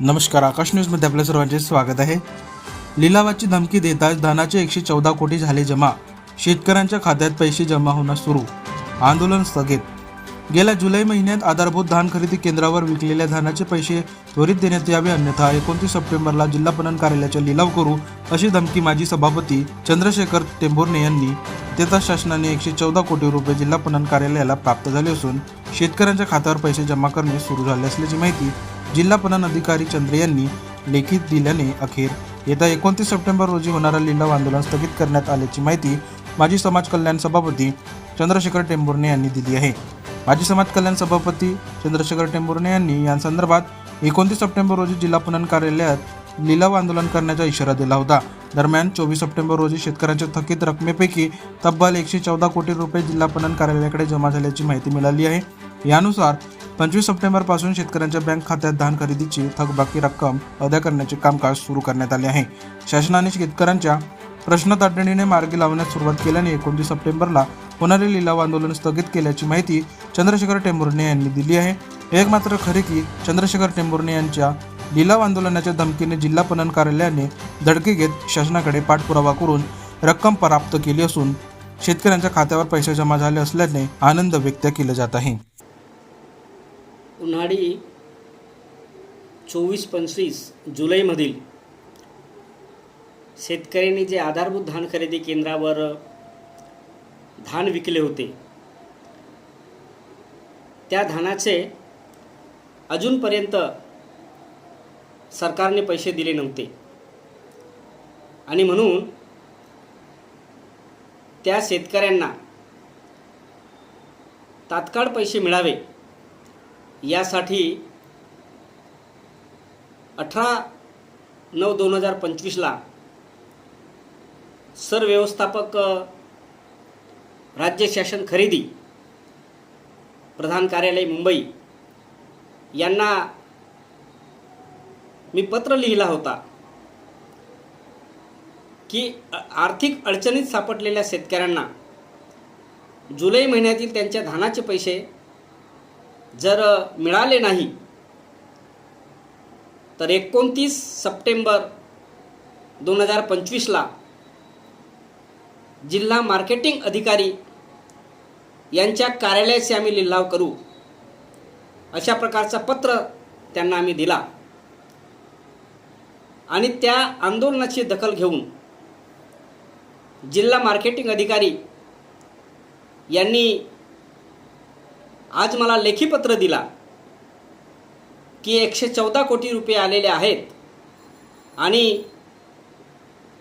नमस्कार आकाश न्यूजमध्ये आपल्या सर्वांचे स्वागत आहे. लिलावाची धमकी देताच धनाचे एकशे चौदा कोटी झाले जमा. शेतकऱ्यांच्या खात्यात पैसे जमा होणं सुरू. आंदोलन स्थगित. गेल्या जुलै महिन्यात आधारभूत धान खरेदी केंद्रावर विकलेल्या धानाचे पैसे त्वरित देण्यात यावे अन्यथा एकोणतीस सप्टेंबरला जिल्हा पणन कार्यालयाचा लिलाव करू अशी धमकी माजी सभापती चंद्रशेखर टेंभुर्णे यांनी. तेथा शासनाने एकशे चौदा कोटी रुपये जिल्हा पणन कार्यालयाला प्राप्त झाले असून शेतकऱ्यांच्या खात्यावर पैसे जमा करणे सुरू झाले असल्याची माहिती जिल्हा पणन अधिकारी चंद्र यांनी लेखित दिल्याने अखेर येत्या एकोणतीस सप्टेंबर रोजी होणारा लिलाव आंदोलन स्थगित करण्यात आल्याची माहिती माजी समाज कल्याण सभापती चंद्रशेखर टेंभुर्णे यांनी दिली आहे. माजी समाज कल्याण सभापती चंद्रशेखर टेंभुर्णे यांनी या संदर्भात एकोणतीस सप्टेंबर रोजी जिल्हा पणन कार्यालयात लिलाव आंदोलन करण्याचा इशारा दिला होता. दरम्यान चोवीस सप्टेंबर रोजी शेतकऱ्यांच्या थकीत रकमेपैकी तब्बल एकशे चौदा कोटी रुपये जिल्हा पणन कार्यालयाकडे जमा झाल्याची माहिती मिळाली आहे. यानुसार पंचवीस सप्टेंबरपासून शेतकऱ्यांच्या बँक खात्यात धान खरेदीची थकबाकी रक्कम अदा करण्याचे कामकाज सुरू करण्यात आले आहे. शासनाने शेतकऱ्यांच्या प्रश्न तातडीने मार्गी लावण्यास सुरुवात केल्याने एकोणतीस सप्टेंबरला होणारे लिलाव आंदोलन स्थगित केल्याची माहिती चंद्रशेखर टेंभुर्णे यांनी दिली आहे. एक मात्र खरे की चंद्रशेखर टेंभुर्णे यांच्या लिलाव आंदोलनाच्या धमकीने जिल्हा पणन कार्यालयाने धडकी घेत शासनाकडे पाठपुरावा करून रक्कम प्राप्त केली असून शेतकऱ्यांच्या खात्यावर पैसे जमा झाले असल्याने आनंद व्यक्त केला जात आहे. उन्हाळी चोवीस पंचवीस जुलैमधील शेतकऱ्यांनी जे आधारभूत धान खरेदी केंद्रावर धान विकले होते. त्या धानाचे अजूनपर्यंत सरकारने पैसे दिले नव्हते. आणि म्हणून त्या शेतकऱ्यांना तात्काळ पैसे मिळावे यासाठी अठरा नऊ दोन हजार पंचवीसला सरव्यवस्थापक राज्य शासन खरेदी प्रधान कार्यालय मुंबई यांना मी पत्र लिहिला होता की आर्थिक अडचणीत सापडलेल्या शेतकऱ्यांना जुलै महिन्यातील त्यांच्या धानाचे पैसे जर मिळाले नाही तर एकोणतीस सप्टेंबर दोन हजार पंचवीसला जिल्हा मार्केटिंग अधिकारी यांच्या कार्यालयाशी आम्ही लिलाव करू. अशा प्रकारचा पत्र त्यांना आम्ही दिला. आणि त्या आंदोलनाची दखल घेऊन जिल्हा मार्केटिंग अधिकारी यांनी आज मला लेखी पत्र दिला की एकशे चौदा कोटी रुपये आलेले आहेत आणि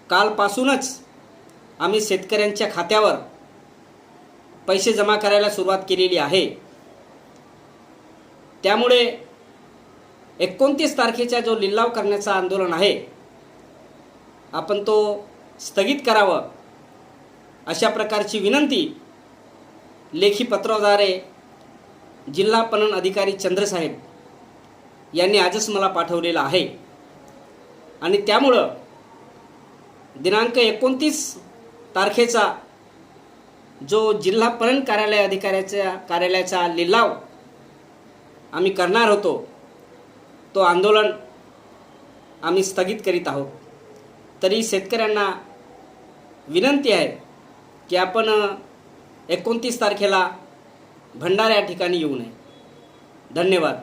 कालपासूनच आम्ही शेतकऱ्यांच्या खात्यावर पैसे जमा करायला सुरुवात केलेली आहे. त्यामुळे एकोणतीस तारखेचा जो लिलाव करण्याचा आंदोलन आहे आपण तो स्थगित करावं अशा प्रकारची विनंती लेखी पत्राद्वारे जिल्हा पणन अधिकारी चंद्रसाहेब यांनी आजच मला पाठवलेलं आहे. आणि त्यामुळं दिनांक एकोणतीस तारखेचा जो जिल्हा पणन कार्यालय अधिकाऱ्याच्या कार्यालयाचा लिलाव आम्ही करणार होतो तो आंदोलन आम्ही स्थगित करीत आहोत. तरी शेतकऱ्यांना विनंती आहे की आपण एकोणतीस तारखेला भंडारा या ठिकाणी येऊ नये. धन्यवाद.